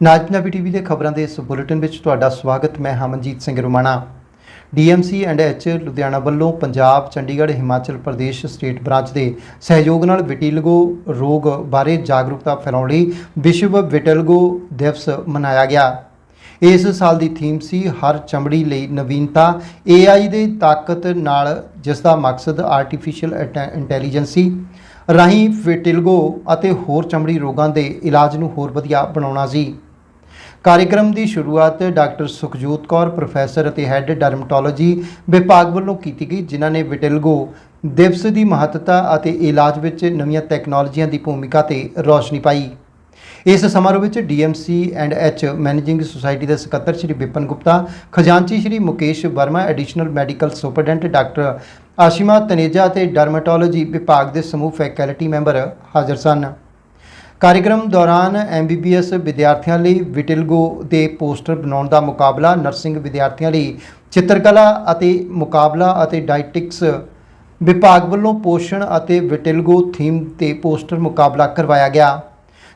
ਨਾਜ Punjabi TV ਦੇ ਖਬਰਾਂ ਦੇ ਇਸ ਬੁਲੇਟਿਨ ਵਿੱਚ ਤੁਹਾਡਾ ਸਵਾਗਤ, ਮੈਂ Hamanjit Singh Rumana. DMC and H Ludhiana ਵੱਲੋਂ ਪੰਜਾਬ, ਚੰਡੀਗੜ੍ਹ, ਹਿਮਾਚਲ ਪ੍ਰਦੇਸ਼ ਸਟੇਟ ਬ੍ਰਾਂਚ ਦੇ ਸਹਿਯੋਗ ਨਾਲ ਵਿਟਿਲਗੋ ਰੋਗ ਬਾਰੇ ਜਾਗਰੂਕਤਾ ਫੈਲਾਉਣ ਲਈ ਵਿਸ਼ਵ ਵਿਟਿਲਗੋ ਦਿਵਸ ਮਨਾਇਆ ਗਿਆ। ਇਸ ਸਾਲ ਦੀ ਥੀਮ ਸੀ ਹਰ ਚਮੜੀ ਲਈ ਨਵੀਨਤਾ। AI ਦੇ ਤਾਕਤ ਨਾਲ ਜਿਸ ਦਾ ਮਕਸਦ ਆਰਟੀਫੀਸ਼ੀਅਲ ਇੰਟੈਲੀਜੈਂਸ ਸੀ ਰਾਹੀਂ ਵਿਟਿਲਗੋ ਅਤੇ ਹੋਰ ਚਮੜੀ ਰੋਗਾਂ ਦੇ ਇਲਾਜ ਨੂੰ ਹੋਰ ਵਧੀਆ ਬਣਾਉਣਾ ਸੀ। ਕਾਰਜਕ੍ਰਮ ਦੀ ਸ਼ੁਰੂਆਤ ਡਾਕਟਰ ਸੁਖਜੋਤ ਕੌਰ, ਪ੍ਰੋਫੈਸਰ ਅਤੇ ਹੈੱਡ ਡਰਮਟੋਲੋਜੀ ਵਿਭਾਗ ਵੱਲੋਂ ਕੀਤੀ ਗਈ, ਜਿਨ੍ਹਾਂ ਨੇ ਵਿਟਿਲਗੋ ਦਿਵਸ ਦੀ ਮਹੱਤਤਾ ਅਤੇ ਇਲਾਜ ਵਿੱਚ ਨਵੀਆਂ ਟੈਕਨੋਲੋਜੀਆਂ ਦੀ ਭੂਮਿਕਾ ਤੇ ਰੌਸ਼ਨੀ ਪਾਈ। ਇਸ ਸਮਾਰੋਹ ਵਿੱਚ DMC and H managing society ਦੇ ਸਕੱਤਰ ਸ਼੍ਰੀ ਵਿਪਨ ਗੁਪਤਾ, ਖਜ਼ਾਨਚੀ Shri Mukesh Verma, additional medical superintendent doctor Ashima Taneja ਅਤੇ ਡਰਮਟੋਲੋਜੀ ਵਿਭਾਗ ਦੇ ਸਮੂਹ ਫੈਕਲਟੀ ਮੈਂਬਰ ਹਾਜ਼ਰ ਸਨ। ਕਾਰਜਕ੍ਰਮ ਦੌਰਾਨ ਐਮਬੀਬੀਐਸ ਵਿਦਿਆਰਥੀਆਂ ਲਈ ਵਿਟਿਲਗੋ ਦੇ ਪੋਸਟਰ ਬਣਾਉਣ ਦਾ ਮੁਕਾਬਲਾ, ਨਰਸਿੰਗ ਵਿਦਿਆਰਥੀਆਂ ਲਈ ਚਿੱਤਰਕਲਾ ਅਤੇ ਮੁਕਾਬਲਾ ਅਤੇ ਡਾਇਟਿਕਸ ਵਿਭਾਗ ਵੱਲੋਂ ਪੋਸ਼ਣ ਅਤੇ ਵਿਟਿਲਗੋ ਥੀਮ ਤੇ ਪੋਸਟਰ ਮੁਕਾਬਲਾ ਕਰਵਾਇਆ ਗਿਆ।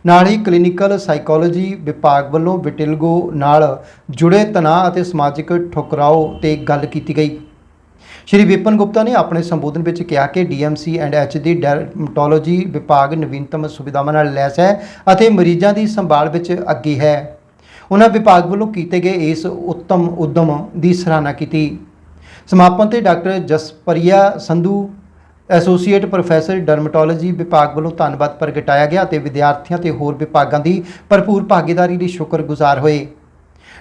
ਨਾਲ ਹੀ ਕਲੀਨਿਕਲ ਸਾਈਕੋਲੋਜੀ ਵਿਭਾਗ ਵੱਲੋਂ ਵਿਟਿਲਗੋ ਨਾਲ ਜੁੜੇ ਤਣਾਅ ਅਤੇ ਸਮਾਜਿਕ ਠੁਕਰਾਓ ਤੇ ਗੱਲ ਕੀਤੀ ਗਈ। ਸ਼੍ਰੀ ਵਿਪਨ ਗੁਪਤਾ ਨੇ ਆਪਣੇ ਸੰਬੋਧਨ ਵਿੱਚ ਕਿਹਾ ਕਿ ਡੀਐਮਸੀ ਐਂਡ ਐਚ ਦੀ ਡਰਮਟੋਲੋਜੀ ਵਿਭਾਗ ਨਵੀਨਤਮ ਸੁਵਿਧਾਵਾਂ ਨਾਲ ਲੈਸ ਹੈ ਅਤੇ ਮਰੀਜ਼ਾਂ ਦੀ ਸੰਭਾਲ ਵਿੱਚ ਅੱਗੇ ਹੈ। ਉਹਨਾਂ ਵਿਭਾਗ ਵੱਲੋਂ ਕੀਤੇ ਗਏ ਇਸ ਉੱਤਮ ਉਦਮ ਦੀ ਸਰਾਹਨਾ ਕੀਤੀ। ਸਮਾਪਨ ਤੇ doctor Jaspriya Sandhu, associate professor dermatology ਵਿਭਾਗ ਵੱਲੋਂ ਧੰਨਵਾਦ ਪ੍ਰਗਟਾਇਆ ਗਿਆ ਅਤੇ ਵਿਦਿਆਰਥੀਆਂ ਤੇ ਹੋਰ ਵਿਭਾਗਾਂ ਦੀ ਭਰਪੂਰ ਭਾਗੀਦਾਰੀ ਲਈ ਸ਼ੁਕਰਗੁਜ਼ਾਰ ਹੋਏ।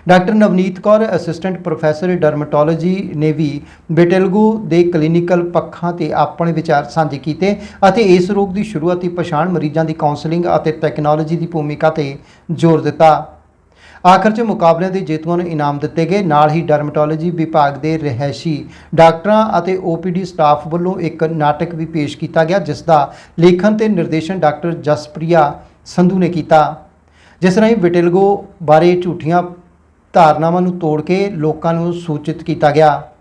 Doctor Navneet Kaur, assistant professor dermatology ਨੇ ਵੀ ਬਿਟਲਗੋ ਦੇ ਕਲੀਨਿਕਲ ਪੱਖਾਂ ਤੇ ਆਪਣੇ ਵਿਚਾਰ ਸਾਂਝੇ ਕੀਤੇ ਅਤੇ ਇਸ ਰੋਗ ਦੀ ਸ਼ੁਰੂਆਤੀ ਪਛਾਣ ਮਰੀਜ਼ਾਂ ਦੀ ਕਾਉਂਸਲਿੰਗ ਅਤੇ ਟੈਕਨੋਲੋਜੀ ਦੀ ਭੂਮਿਕਾ ਤੇ ਜ਼ੋਰ ਦਿੱਤਾ। ਆਖਰ 'ਚ ਮੁਕਾਬਲਿਆਂ ਦੇ ਜੇਤੂਆਂ ਨੂੰ ਇਨਾਮ ਦਿੱਤੇ ਗਏ। ਨਾਲ ਹੀ ਡਰਮਟੋਲੋਜੀ ਵਿਭਾਗ ਦੇ ਰਹਿਸ਼ੀ ਡਾਕਟਰਾਂ ਅਤੇ OPD ਸਟਾਫ ਵੱਲੋਂ ਇੱਕ ਨਾਟਕ ਵੀ ਪੇਸ਼ ਕੀਤਾ ਗਿਆ, ਜਿਸ ਦਾ ਲੇਖਨ ਤੇ ਨਿਰਦੇਸ਼ਨ ਡਾਕਟਰ ਜਸਪ੍ਰਿਆ ਸੰਧੂ ਨੇ ਕੀਤਾ। ਜਿਸ ਰਾਹੀਂ ਵਿਟਿਲਗੋ ਬਾਰੇ ਝੂਠੀਆਂ ਧਾਰਨਾਵਾਂ ਨੂੰ ਤੋੜ ਕੇ ਲੋਕਾਂ ਨੂੰ ਸੂਚਿਤ ਕੀਤਾ ਗਿਆ।